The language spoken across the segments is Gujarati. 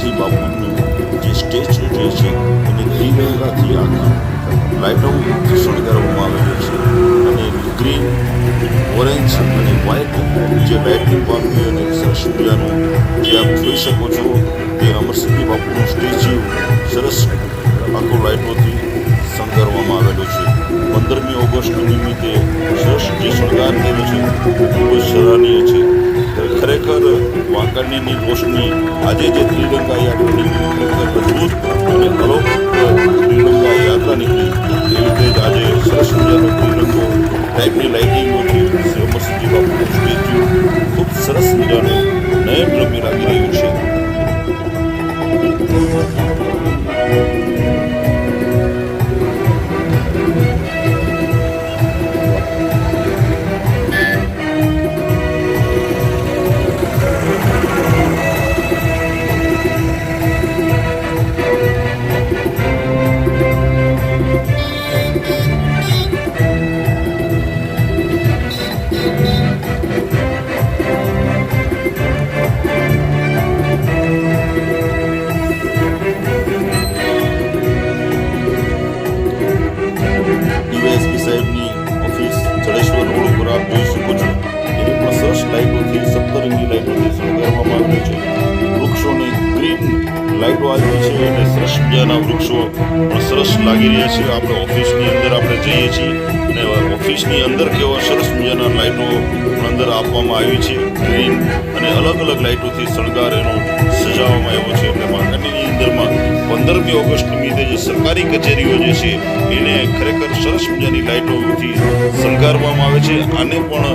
અમરસિંહજી બાપુનું જે સ્ટેચ્યુ જે છે એને ત્રિરંગાથી આખા લાઇટોથી શણગારવામાં આવેલું છે. અને ગ્રીન, ઓરેન્જ અને વ્હાઇટ જે લાઇટિંગ વાપરી અને સરસ મજાનું જે આપ જોઈ શકો છો તે અમરસિંહજી બાપુનું સ્ટેચ્યુ સરસ આખું લાઇટોથી શણગારવામાં આવેલું છે. પંદરમી ઓગસ્ટ નિમિત્તે સરસ જે શણગાર થયેલો છે, ખૂબ જ સરાહનીય છે. ખરેખર વાંકાનેરની રોશની આજે જે ત્રિરંગા યાત્રાની મજબૂત અને અલૌકિક ત્રિરંગા યાત્રા નીકળી એવી રીતે આજે સરસ મજાનો ત્રિરંગો, ટાઈપની લાઇટિંગોથી અમરસિંહજી બાપુનું સ્ટેચ્યુ ખૂબ સરસ સરસ વૃક્ષો પણ સરસ લાગી રહ્યા છે. આપણે ઓફિસની અંદર આપણે જઈએ છીએ અને ઓફિસની અંદર કેવા સરસ મજાના લાઇટો અંદર આપવામાં આવી છે. ગ્રીન અને અલગ અલગ લાઇટોથી શણગાર એનો સજાવવામાં આવ્યો છે. એટલે વાંકાનેરની અંદરમાં પંદરમી ઓગસ્ટ નિમિત્તે જે સરકારી કચેરીઓ જે છે, એને ખરેખર સરસ મજાની લાઇટોથી શણગારવામાં આવે છે. આને પણ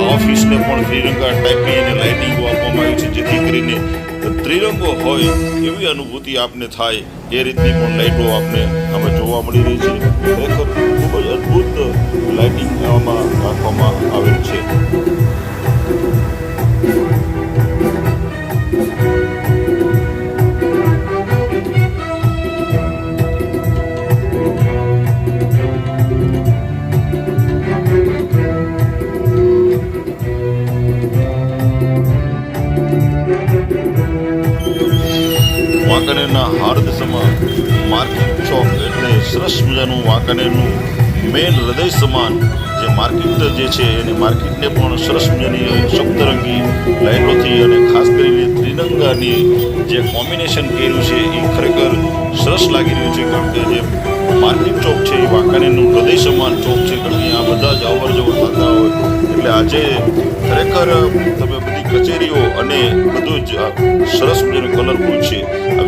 આ ઓફિસને પણ ત્રિરંગા ટાઈપની એને લાઇટિંગો આપવામાં આવી છે, જેથી કરીને ત્રિરંગો હોય એવી અનુભૂતિ આપને થાય. એ રીતની પણ લાઇટો આપને અમે જોવા મળી રહી છે. ખરેખર ખૂબ જ અદ્ભુત લાઇટિંગ વાંકાનેરના હાર્દસમાં માર્કેટ ચોક એટલે સરસ મજાનું વાંકાનેરનું મેન હૃદય સમાન જે માર્કેટ જે છે એને માર્કેટને પણ સરસ મજાની સપ્તરંગી લાઇટોથી અને ખાસ કરીને ત્રિરંગાની જે કોમ્બિનેશન કર્યું છે એ ખરેખર સરસ લાગી રહ્યું છે કારણ કે જે માર્કેટ ચોક છે એ વાંકાનેરનું હૃદય સમાન ચોક છે. કારણ કે આ બધા જ અવર જવર થતા હોય. એટલે આજે ખરેખર તમે કચેરીઓ અને બધું જ સરસ મજાનું કલરફુલ છે.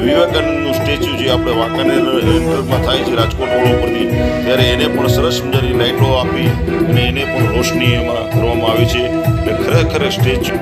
વિવેકાનંદનું સ્ટેચ્યુ જે આપણે વાંકાનેર એન્ટરમાં થાય છે, રાજકોટ રોડ ઉપરથી, ત્યારે એને પણ સરસ મજાની લાઇટો આપી અને એને પણ રોશની એમાં કરવામાં આવી છે. એટલે ખરેખર સ્ટેચ્યુ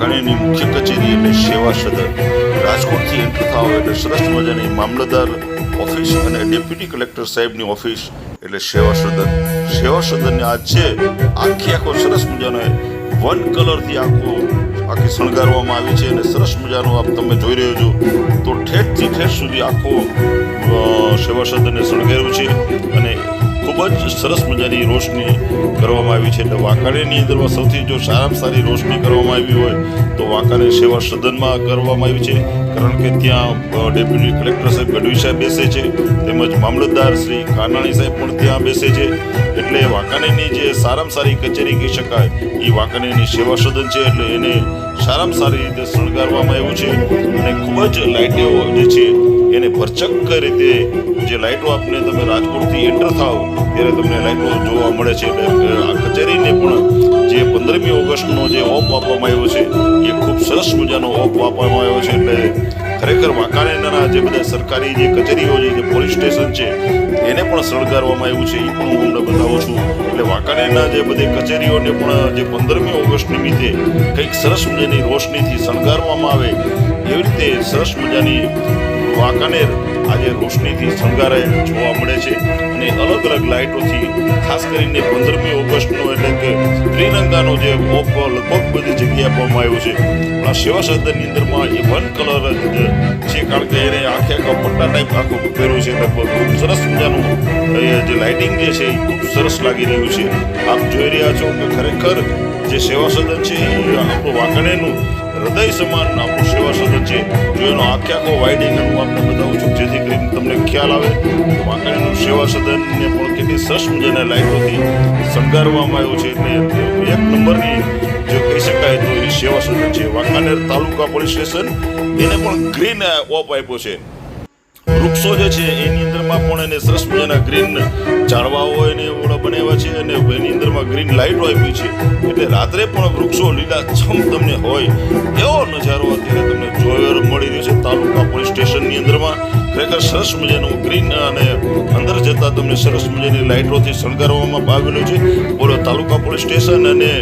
વાંકાનેરની મુખ્ય કચેરી એટલે સેવા સદન રાજકોટથી એન્ટ્રી થાવ એટલે સરસ મજાની મામલતદાર ઓફિસ અને ડેપ્યુટી કલેક્ટર સાહેબની ઓફિસ એટલે સેવા સદન સેવા સદનને આ છે આખી આખો સરસ મજાનો વન કલરથી આખો આખી શણગારવામાં આવી છે અને સરસ મજાનું આપ તમે જોઈ રહ્યો છો તો ઠેઠથી ઠેઠ સુધી આખો સેવા સદનને શણગાર્યું છે અને ખૂબ જ સરસ મજાની રોશની કરવામાં આવી છે. એટલે વાંકાણેની અંદરમાં સૌથી જો સારામાં સારી રોશની કરવામાં આવી હોય, તો વાંકાણે સેવા સદનમાં કરવામાં આવી છે. કારણ કે ત્યાં ડેપ્યુટી કલેક્ટર સાહેબ ગઢવી સાહેબ બેસે છે, તેમજ મામલતદાર શ્રી કાનાણી સાહેબ પણ ત્યાં બેસે છે. એટલે વાંકાણેની જે સારામાં સારી કચેરી કહી શકાય, એ વાંકાણેની સેવા સદન છે. એટલે એને સારામાં સારી રીતે શણગારવામાં આવ્યું છે. અને ખૂબ જ લાઇટો જે છે એને ભરચક રીતે જે લાઇટો આપને તમે રાજકોટથી એન્ટર થાવ ત્યારે તમને લાઇટો જોવા મળે છે. આ કચેરીને પણ જે પંદરમી ઓગસ્ટનો જે ઓફ આપવામાં આવ્યો છે, એ ખૂબ સરસ મજાનો ઓફ આપવામાં આવ્યો છે. એટલે, ખરેખર વાંકાનેરના જે બધા સરકારી જે કચેરીઓ છે, જે પોલીસ સ્ટેશન છે, એને પણ શણગારવામાં આવ્યું છે. એ પણ હું તમને બતાવું છું. એટલે વાંકાનેરના જે બધી કચેરીઓને પણ જે પંદરમી ઓગસ્ટ નિમિત્તે કંઈક સરસ મજાની રોશનીથી શણગારવામાં આવે, એવી રીતે સરસ મજાની વાંકાનેર આજે રોશનીથી શણગારે જોવા મળે છે. અને અલગ અલગ લાઇટોથી, ખાસ કરીને પંદરમી ઓગસ્ટનો એટલે કે ત્રિરંગાનો જે ઓપ લગભગ બધી જગ્યાએ આપવામાં આવ્યો છે. આ સેવા સદનની અંદરમાં એ વન કલર જ છે. કારણ કે એને આખે આખા પટ્ટા ટાઈપ આખો પહેર્યું છે લગભગ. ખૂબ સરસ મજાનું જે લાઇટિંગ જે છે એ ખૂબ સરસ લાગી રહ્યું છે. આપ જોઈ રહ્યા છો કે ખરેખર જે સેવા સદન છે એ આપણું વાંકાનેરનું હૃદય સમાન આપણું સેવા સદન છે. જો એનો આખે આખો વાઇડિંગ હું આપને બતાવું છું, જેથી કરીને તમને ખ્યાલ આવે. વાંકાનેરનું સેવા સદનને પણ કેટલી સરસ મજાના લાઇટોથી શણગારવામાં આવ્યું છે એટલે એક નંબરની જો કહી શકાય તો એ સેવા સદન છે. વાંકાનેર તાલુકા પોલીસ સ્ટેશન એને પણ ગ્રીન ઓપ આપ્યો છે. વૃક્ષો જે છે એની અંદરમાં પણ એને સરસ મજાના ગ્રીન ઝાડવાઓ ને ઓળા બનાવ્યા છે અને એની અંદરમાં ગ્રીન લાઇટો આપી છે. એટલે રાત્રે પણ વૃક્ષો લીલા છમ તમને હોય એવો નજારો અત્યારે તમને જોયો મળી રહ્યો છે. તાલુકા પોલીસ સ્ટેશનની અંદરમાં ખરેખર સરસ મજાનું ગ્રીન અને અંદર જતા તમને સરસ મજાની લાઇટોથી શણગારવામાં આવેલું છે. બોલો, તાલુકા પોલીસ સ્ટેશન અને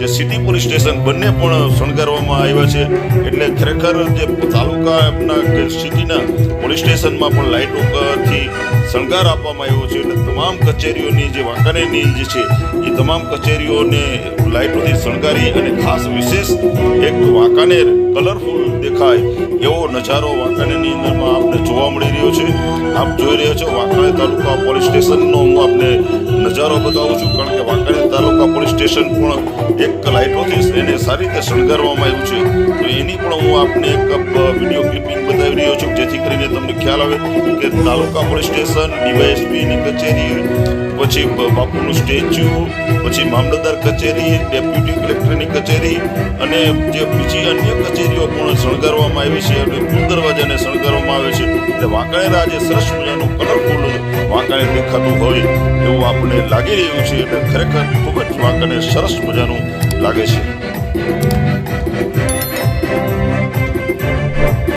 જે સિટી પોલીસ સ્ટેશન બંને પણ શણગારવામાં આવ્યા છે. એટલે ખરેખર જે તાલુકાના કે સિટીના પોલીસ સ્ટેશનમાં પણ લાઇટોથી શણગાર આપવામાં આવ્યો છે. એટલે તમામ કચેરીઓની જે વાંકાનેરની જે છે, એ તમામ કચેરીઓને લાઇટોથી શણગારી અને ખાસ વિશેષ એક વાંકાનેર કલરફુલ દેખાય. એવો નજારો વાંકાનેરની અંદરમાં આપને જોવા મળી રહ્યો છે. આપ જોઈ રહ્યા છો વાંકાનેર તાલુકા પોલીસ સ્ટેશનનો. હું આપને નજારો બતાવું છું, કારણ કે વાંકાણી તાલુકા પોલીસ સ્ટેશન પણ એક લાઇટોથી એને સારી રીતે શણગારવામાં આવ્યું છે. તો એની પણ હું આપને એક વીડિયો ક્લિપિંગ બતાવી રહ્યો છું, જેથી ખ્યાલ આવે કે તાલુકા પોલીસ સ્ટેશન ડીવાયએસપીની કચેરી, પછી બાપુનું સ્ટેચ્યુ, પછી મામલતદાર કચેરી, ડેપ્યુટી કલેક્ટરની કચેરી, અને જે બીજી અન્ય કચેરીઓ પણ શણગારવામાં આવી છે અને ફૂલ દરવાજાને શણગારવામાં આવે છે. એટલે વાંકાનેર આજે સરસ મજાનું કલરફુલ વાંકાણે દેખાતું હોય એવું આપણને લાગી રહ્યું છે. એટલે ખરેખર ખૂબ જ વાંકાનેર સરસ મજાનું લાગે છે.